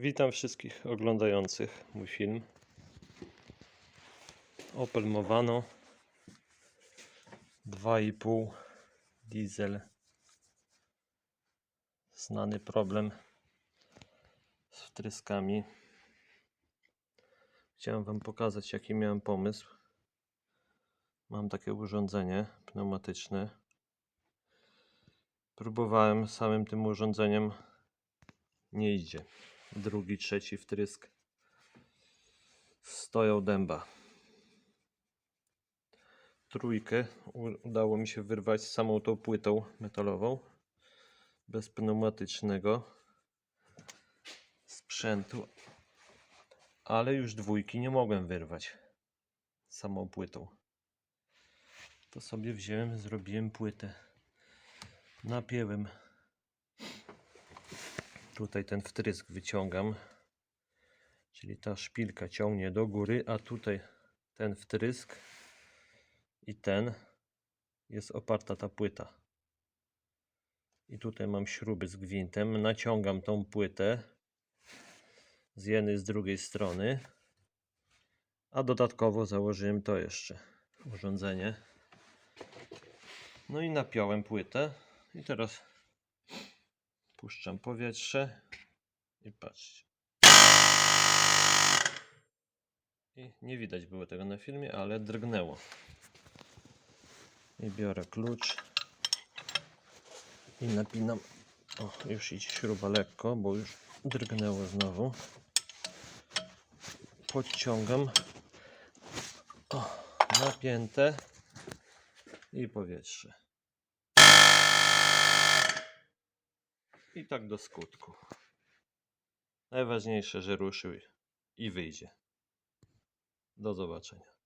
Witam wszystkich oglądających mój film. Opel Movano 2,5 diesel. Znany problem z wtryskami. Chciałem Wam pokazać, jaki miałem pomysł. Mam takie urządzenie pneumatyczne. Próbowałem samym tym urządzeniem. Nie idzie. Drugi, trzeci wtrysk. Stoją dęba. Trójkę udało mi się wyrwać samą tą płytą metalową. Bez pneumatycznego sprzętu. Ale już dwójki nie mogłem wyrwać samą płytą. To sobie wziąłem, zrobiłem płytę. Napięłem tutaj ten wtrysk wyciągam, czyli ta szpilka ciągnie do góry, a tutaj ten wtrysk i ten jest oparta ta płyta. I tutaj mam śruby z gwintem, naciągam tą płytę z jednej z drugiej strony, a dodatkowo założyłem to jeszcze urządzenie. No i napiąłem płytę i teraz Puszczam powietrze i patrzcie. I nie widać było tego na filmie, ale drgnęło. I biorę klucz i napinam. O, już idzie śruba lekko, bo już drgnęło znowu. Podciągam. O, napięte i powietrze. I tak do skutku. Najważniejsze, że ruszył i wyjdzie. Do zobaczenia.